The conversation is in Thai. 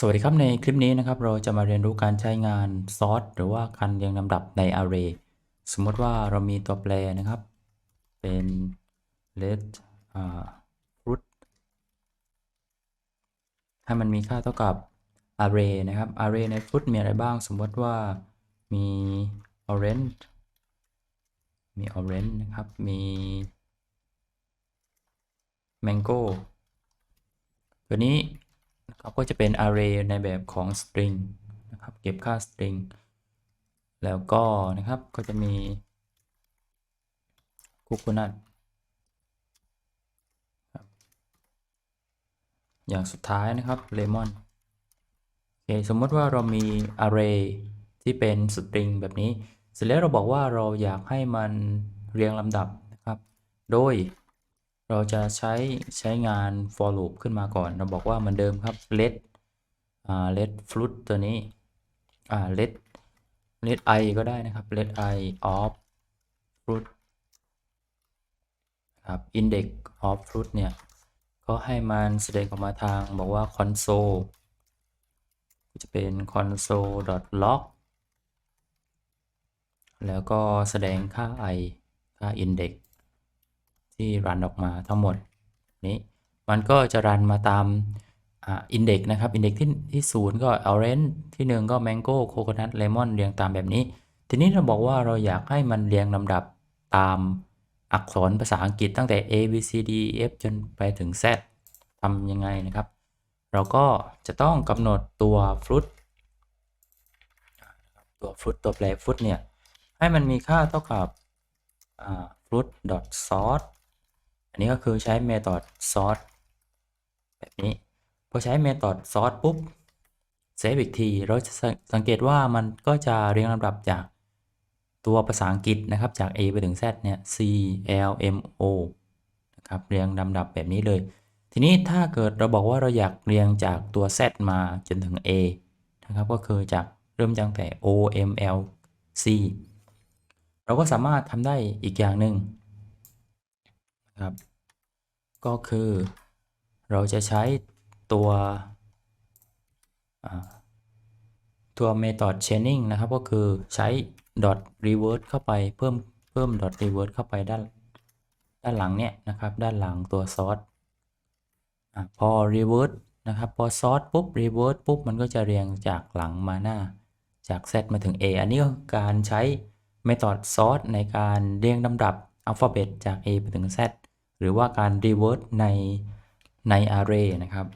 สวัสดีครับในคลิปนี้นะครับเราจะมาเรียนรู้การใช้งานซอร์ตหรือว่าการเรียงลำดับใน array สมมติว่าเรามีตัวแปรนะครับ เป็น let fruit ให้มันมีค่าเท่ากับ array นะครับ array ใน fruit มีอะไรบ้าง สมมติว่ามี orange มี orange นะครับ มี mango ตัวนี้ นะครับก็จะเป็น array ในแบบของ string นะครับเก็บค่า string แล้วก็นะครับก็จะมี coconut อย่างสุดท้ายนะครับ lemon โอเคสมมติว่าเรามี array ที่เป็น string แบบนี้ เสร็จแล้วเราบอกว่าเราอยากให้มันเรียงลำดับนะครับ โดย เราจะใช้ใช้งาน for loop ขึ้นมาก่อน เราบอกว่าเหมือนเดิมครับ let อ่า let fruit ตัวนี้ อ่า let let i ก็ได้นะครับ let i of fruit ครับ index of fruit เนี่ย ก็ให้มันแสดงออกมาทางบอกว่า console จะเป็น console log แล้วก็แสดงค่า i ค่า index ที่รันออกมาทั้งหมดนี้มันก็จะรันมาตามอินเด็กนะครับอินเด็กที่ที่ศูนย์ก็ orange ที่หนึ่งก็ mango coconut lemon เรียงตามแบบนี้ ทีนี้เราบอกว่าเราอยากให้มันเรียงลำดับตามอักษรภาษาอังกฤษตั้งแต่ A B C D E F จนไปถึง Z ทำยังไงนะครับ เราก็จะต้องกำหนดตัว fruit ตัว fruit ตัวแปร fruit เนี่ย ให้มันมีค่าเท่ากับ fruit dot sort อันนี้ก็คือใช้ method sort แบบนี้ พอใช้ method sort ปุ๊บเซฟอีกที เราจะสังเกตว่ามันก็จะเรียงลำดับจากตัวภาษาอังกฤษนะครับ จาก A ไปถึง Z เนี่ย C L M O นะครับเรียงลำดับแบบนี้เลย ทีนี้ถ้าเกิดเราบอกว่าเราอยากเรียงจากตัว Z มาจนถึง A นะครับก็คือจากเริ่มตั้งแต่ O M L C เราก็สามารถทำได้อีกอย่างหนึ่ง ครับ ก็คือเราจะใช้ตัวตัว method chaining นะครับ ก็คือใช้ dot reverse เข้าไปเพิ่มเพิ่ม dot reverse เข้าไปด้านด้านหลังเนี่ยนะครับ ด้านหลังตัว source อพอ reverse นะครับพอ source ปุ๊บ reverse ปุ๊บ มันก็จะเรียงจากหลังมาหน้าจาก z มาถึง a อันนี้ก็การใช้ method sort ในการเรียงลำดับอัลฟาเบตจาก a ไปถึง z หรือว่าการ reverse ในใน array นะครับ